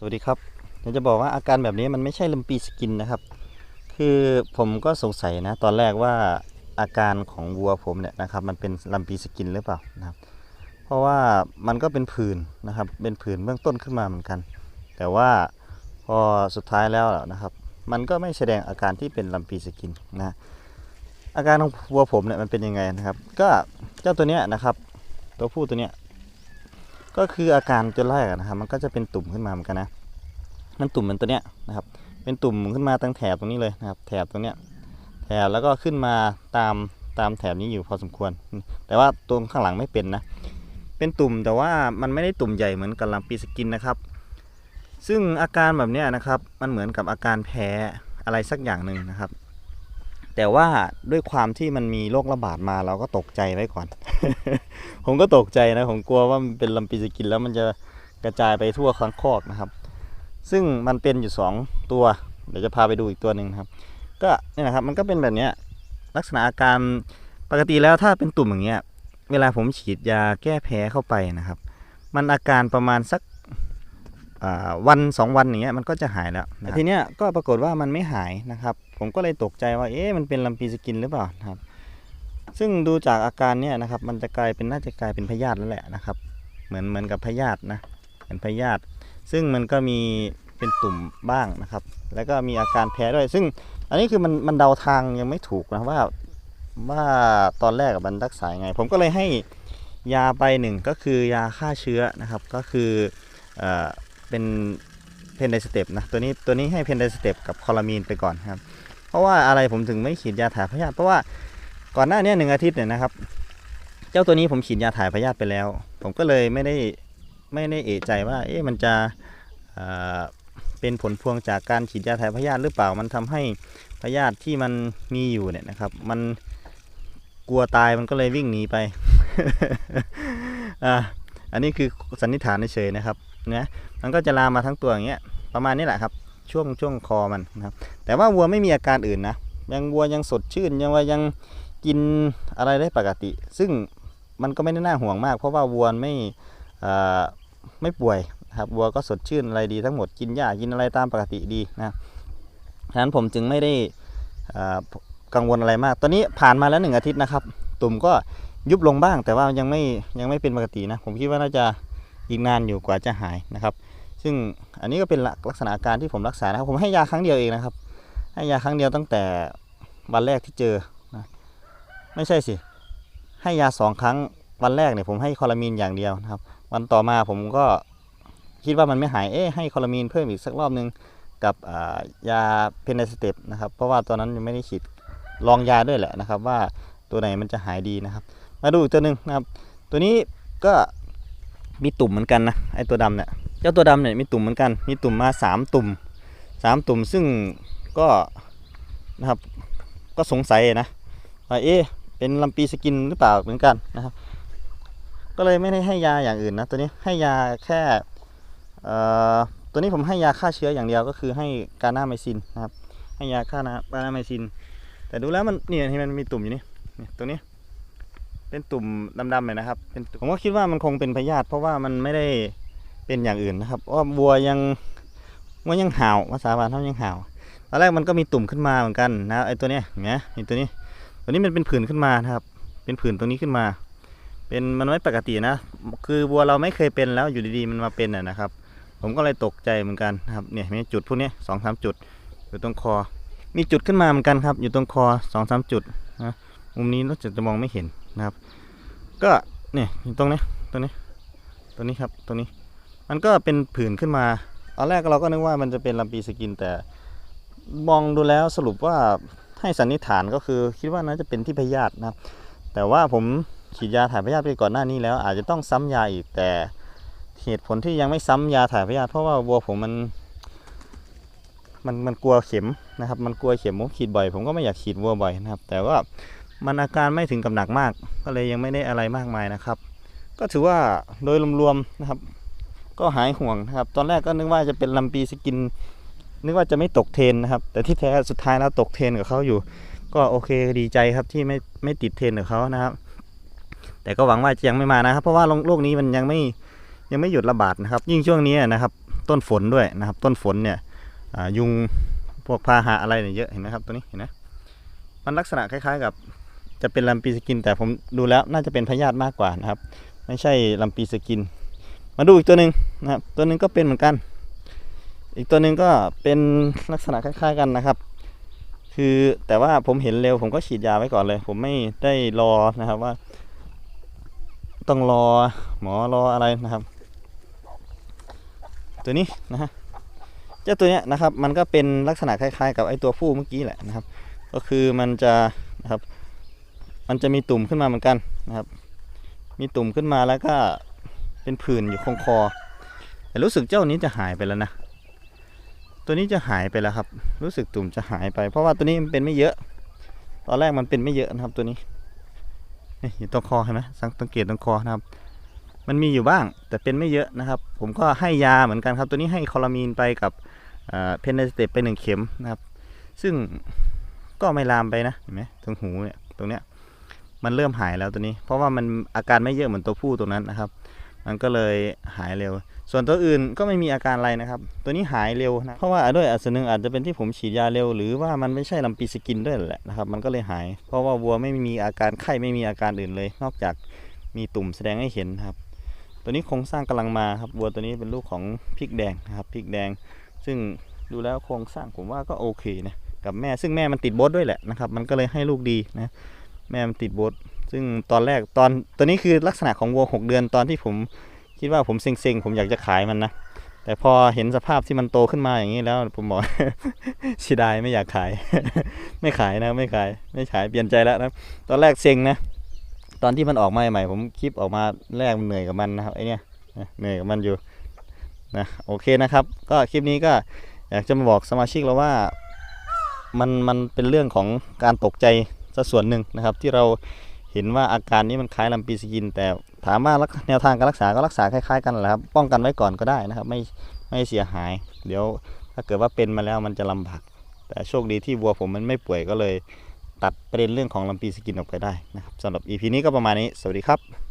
สวัสดีครับอยากจะบอกว่าอาการแบบนี้มันไม่ใช่ลำปีสกินนะครับ คือผมก็สงสัยนะ ตอนแรกว่าอาการของวัวผมเนี่ยนะครับ มันเป็นลำปีสกินหรือเปล่านะครับ เพราะว่ามันก็เป็นผื่นนะครับ เป็นผื่นเบื้องต้นขึ้นมาเหมือนกัน แต่ว่าพอสุดท้ายแล้วนะครับ มันก็ไม่แสดงอาการที่เป็นลำปีสกินนะอาการของวัวผมเนี่ยมันเป็นยังไงนะครับ ก็เจ้าตัวเนี้ยนะครับ ตัวผู้ตัวเนี้ย ก็คืออาการตัวแรกอะนะครับ มันก็จะเป็นตุ่มขึ้นมาเหมือนกันนะ มันตุ่มเหมือนตัวเนี้ยนะครับ เป็นตุ่มขึ้นมาตั้งแถบตรงนี้เลยนะครับ แถบตรงเนี้ย แถบแล้วก็ขึ้นมาตามตามแถบนี้อยู่พอสมควร แต่ว่าตรงข้างหลังไม่เป็นนะ เป็นตุ่มแต่ว่ามันไม่ได้ตุ่มใหญ่เหมือนกับลำปีสกินนะครับ ซึ่งอาการแบบเนี้ยนะครับ มันเหมือนกับอาการแพ้อะไรสักอย่างหนึ่งนะครับ แต่ว่าด้วยความที่มันมีโรคระบาดมาเราก็ตกใจไว้ก่อน ผมก็ตกใจนะ ผมกลัวว่ามันเป็นลำปีสกินแล้วมันจะกระจายไปทั่วทั้งคอกนะครับ ซึ่งมันเป็นอยู่ 2 ตัว เดี๋ยวจะพาไปดูอีกตัวหนึ่งนะครับ ก็เนี่ยนะครับมันก็เป็นแบบเนี้ยลักษณะอาการปกติแล้วถ้าเป็นตุ่มอย่างเงี้ย เวลาผมฉีดยาแก้แพ้เข้าไปนะครับ มันอาการประมาณสักอ่าวันสองวันอย่างเงี้ยมันก็จะหายแล้วแต่ทีเนี้ยก็ปรากฏว่ามันไม่หายนะครับ ผมก็เลยตกใจว่าเอ๊ะมันเป็นลำปีสกินหรือเปล่านะครับซึ่งดูจากอาการเนี่ยนะครับ มันจะกลายเป็นน่าจะกลายเป็นพยาธิแล้วแหละนะครับ เหมือนเหมือนกับพยาธินะเหมือนพยาธิซึ่งมันก็มีเป็นตุ่มบ้างนะครับ แล้วก็มีอาการแพ้ด้วย ซึ่งอันนี้คือมันมันเดาทางยังไม่ถูกนะว่าว่าตอนแรกมันรักษาไง ผมก็เลยให้ยาไปหนึ่งก็คือยาฆ่าเชื้อนะครับ ก็คือเอ่อเป็นเพนไดสเตปนะตัวนี้ตัวนี้ให้เพนไดสเตปกับคอลามีนไปก่อนครับ เพราะว่าอะไรผมถึงไม่ฉีดยาถ่ายพยาธิเพราะว่าก่อนหน้านี้หนึ่งอาทิตย์เนี่ยนะครับ เจ้าตัวนี้ผมฉีดยาถ่ายพยาธิไปแล้ว ผมก็เลยไม่ได้ไม่ได้เอะใจว่า เอ๊ะมันจะเป็นผลพวงจากการฉีดยาถ่ายพยาธิหรือเปล่า มันทำให้พยาธิที่มันมีอยู่เนี่ยนะครับ มันกลัวตายมันก็เลยวิ่งหนีไปอ่าอันนี้คือสันนิษฐานเฉยนะครับนะมันก็จะลามมาทั้งตัวอย่างเงี้ยประมาณนี้แหละครับ ช่วงช่วงคอมันนะครับ แต่ว่าวัวไม่มีอาการอื่นนะยังวัวยังสดชื่นยังว่ายังกินอะไรได้ปกติ ซึ่งมันก็ไม่ได้น่าห่วงมาก เพราะว่าวัวไม่ไม่ป่วยนะครับวัวก็สดชื่นอะไรดีทั้งหมดกินหญ้ากินอะไรตามปกติดีนะฉะนั้นผมจึงไม่ได้กังวลอะไรมาก ตอนนี้ผ่านมาแล้วหนึ่งอาทิตย์นะครับ ตุ่มก็ยุบลงบ้างแต่ว่ายังไม่ยังไม่เป็นปกตินะ ผมคิดว่าน่าจะอีกนานอยู่กว่าจะหายนะครับ ซึ่งอันนี้ก็เป็นลักษณะาการที่ผมรักษานะครับ ผมให้ยาครั้งเดียวเองนะครับ ให้ยาครั้งเดียวตั้งแต่วันแรกที่เจอนะไม่ใช่สิ ให้ยาสองครั้งวันแรกเนี่ยผมให้คอลามีนอย่างเดียวนะครับ วันต่อมาผมก็คิดว่ามันไม่หายเอ๊ะให้คอลามีนเพิ่มอีกสักรอบนึงกับยาเพนไดสเตปนะครับ เพราะว่าตอนนั้นยังไม่ได้ฉีดลองยาด้วยแหละนะครับ ว่าตัวไหนมันจะหายดีนะครับ มาดูอีกตัวหนึ่งนะครับ ตัวนี้ก็มีตุ่มเหมือนกันนะไอตัวดำเนี่ย เจ้าตัวดำเนี่ยมีตุ่มเหมือนกัน มีตุ่มมาสามตุ่มสามตุ่มซึ่งก็นะครับก็สงสัยนะว่าเอ๊ะเป็นลำปีสกินหรือเปล่าเหมือนกันนะครับ ก็เลยไม่ได้ให้ยาอย่างอื่นนะตัวนี้ให้ยาแค่ตัวนี้ผมให้ยาฆ่าเชื้ออย่างเดียวก็คือให้กานาไมซินนะครับ ให้ยาฆ่านะกานาไมซิน แต่ดูแล้วมันเนี่ยที่มันมีตุ่มอยู่นี่เนี่ยตัวนี้เป็นตุ่มดำๆเลยนะครับ เป็นผมก็คิดว่ามันคงเป็นพยาธิเพราะว่ามันไม่ได้ เป็นอย่างอื่นนะครับว่าวัวยังวัวยังห่าวภาษาบานเขายังห่าวตอนแรกมันก็มีตุ่มขึ้นมาเหมือนกันนะไอตัวเนี้ยเห็นไหมไอตัวนี้ตัวนี้มันเป็นผื่นขึ้นมานะครับ เป็นผื่นตรงนี้ขึ้นมา เป็นมันไม่ปกตินะ คือวัวเราไม่เคยเป็นแล้วอยู่ดีๆมันมาเป็นอะนะครับ ผมก็เลยตกใจเหมือนกันนะครับเนี่ยมีจุดพวกนี้สองสามจุดอยู่ตรงคอ มีจุดขึ้นมาเหมือนกันครับ อยู่ตรงคอสองสามจุดนะมุมนี้รถจะจะมองไม่เห็นนะครับ ก็เนี่ยตรงนี้ตรงนี้ตรงนี้ครับตรงนี้ มันก็เป็นผื่นขึ้นมาตอนแรกเราก็นึกว่ามันจะเป็นลำปีสกินแต่มองดูแล้วสรุปว่าให้สันนิษฐานก็คือคิดว่าน่าจะเป็นที่พยาธินะครับแต่ว่าผมฉีดยาถ่ายพยาธิไปก่อนหน้านี้แล้ว อาจจะต้องซ้ำยาอีกแต่เหตุผลที่ยังไม่ซ้ำยาถ่ายพยาธิเพราะว่าวัวผมมัน มันมันกลัวเข็มนะครับ มันกลัวเข็มผมฉีดบ่อย ผมก็ไม่อยากฉีดวัวบ่อยนะครับ แต่ว่ามันอาการไม่ถึงกับหนักมาก ก็เลยยังไม่ได้อะไรมากมายนะครับ ก็ถือว่าโดยรวมๆนะครับ ก็หายห่วงนะครับ ตอนแรกก็นึกว่าจะเป็นลำปีสกิน นึกว่าจะไม่ตกเทนนะครับ แต่ที่แท้สุดท้ายแล้วตกเทนกับเขาอยู่ ก็โอเคดีใจครับที่ไม่ไม่ติดเทนกับเขานะครับ แต่ก็หวังว่าจะยังไม่มานะครับ เพราะว่าโรคนี้มันยังไม่ยังไม่หยุดระบาดนะครับ ยิ่งช่วงนี้นะครับ ต้นฝนด้วยนะครับ ต้นฝนเนี่ยยุงพวกพาหะอะไรเนี่ยเยอะเห็นไหมครับตัวนี้เห็นไหมมันลักษณะคล้ายๆกับจะเป็นลำปีสกิน แต่ผมดูแล้วน่าจะเป็นพยาธิมากกว่านะครับ ไม่ใช่ลำปีสกิน มาดูอีกตัวหนึ่ง นะครับ ตัวนึงก็เป็นเหมือนกัน อีกตัวนึงก็เป็นลักษณะคล้ายๆกันนะครับ คือแต่ว่าผมเห็นเร็วผมก็ฉีดยาไว้ก่อนเลย ผมไม่ได้รอนะครับว่า ต้องรอหมอรออะไรนะครับ ตัวนี้นะฮะเจ้าตัวเนี้ยนะครับ มันก็เป็นลักษณะคล้ายๆ กับไอ้ตัวผู้เมื่อกี้แหละนะครับ ก็คือมันจะนะครับ มันจะมีตุ่มขึ้นมาเหมือนกันนะครับ มีตุ่มขึ้นมาแล้วก็เป็นผื่นอยู่คงคอ รู้สึกเจ้านี้จะหายไปแล้วนะ ตัวนี้จะหายไปแล้วครับ รู้สึกตุ่มจะหายไป เพราะว่าตัวนี้มันเป็นไม่เยอะ ตอนแรกมันเป็นไม่เยอะนะครับตัวนี้นี่อยู่ตรงคอเห็นไหมสังเกตตรงคอนะครับ มันมีอยู่บ้างแต่เป็นไม่เยอะนะครับ ผมก็ให้ยาเหมือนกันครับ ตัวนี้ให้คอลามีนไปกับเพนเนสเตปไปหนึ่งเข็มนะครับ ซึ่งก็ไม่ลามไปนะเห็นไหมตรงหูเนี่ยตรงเนี้ยมันเริ่มหายแล้วตัวนี้ เพราะว่ามันอาการไม่เยอะเหมือนตัวผู้ตัวนั้นนะครับ มันก็เลยหายเร็ว ส่วนตัวอื่นก็ไม่มีอาการอะไรนะครับ ตัวนี้หายเร็วนะ เพราะว่าด้วยอันหนึ่งอาจจะเป็นที่ผมฉีดยาเร็ว หรือว่ามันไม่ใช่ลำปีสกินด้วยแหละนะครับ มันก็เลยหาย เพราะว่าวัวไม่มีอาการไข้ไม่มีอาการอื่นเลย นอกจากมีตุ่มแสดงให้เห็นครับ ตัวนี้โครงสร้างกำลังมาครับ วัวตัวนี้เป็นลูกของพริกแดงนะครับ พริกแดง ซึ่งดูแล้วโครงสร้างผมว่าก็โอเคนะ กับแม่ ซึ่งแม่มันติดโบสด้วยแหละนะครับ มันก็เลยให้ลูกดีนะ แม่มันติดโบสซึ่งตอนแรกตอนตัวนี้คือลักษณะของวัวหกเดือนตอนที่ผม คิดว่าผมเซ็งๆผมอยากจะขายมันนะ แต่พอเห็นสภาพที่มันโตขึ้นมาอย่างนี้แล้ว ผมบอกเสียดายไม่อยากขาย ไม่ขายนะไม่ขาย ไม่ขายเปลี่ยนใจแล้วนะตอนแรกเซ็งนะตอนที่มันออกมาใหม่ผมคลิปออกมาแรกเหนื่อยกับมันนะครับไอเนี้ยเหนื่อยกับมันอยู่นะโอเคนะครับ ก็คลิปนี้ก็อยากจะมาบอกสมาชิกเราว่ามันมันเป็นเรื่องของการตกใจซะส่วนหนึ่งนะครับ ที่เรา เห็นว่าอาการนี้มันคล้ายลำปีสกิน แต่ถามว่าแนวทางการรักษาก็รักษาคล้ายๆกันแหละครับ ป้องกันไว้ก่อนก็ได้นะครับ ไม่ไม่เสียหาย เดี๋ยวถ้าเกิดว่าเป็นมาแล้วมันจะลำบาก แต่โชคดีที่วัวผมมันไม่ป่วยก็เลย ตัดประเด็นเรื่องของลำปีสกินออกไปได้นะครับสำหรับ EP นี้ก็ประมาณนี้ สวัสดีครับ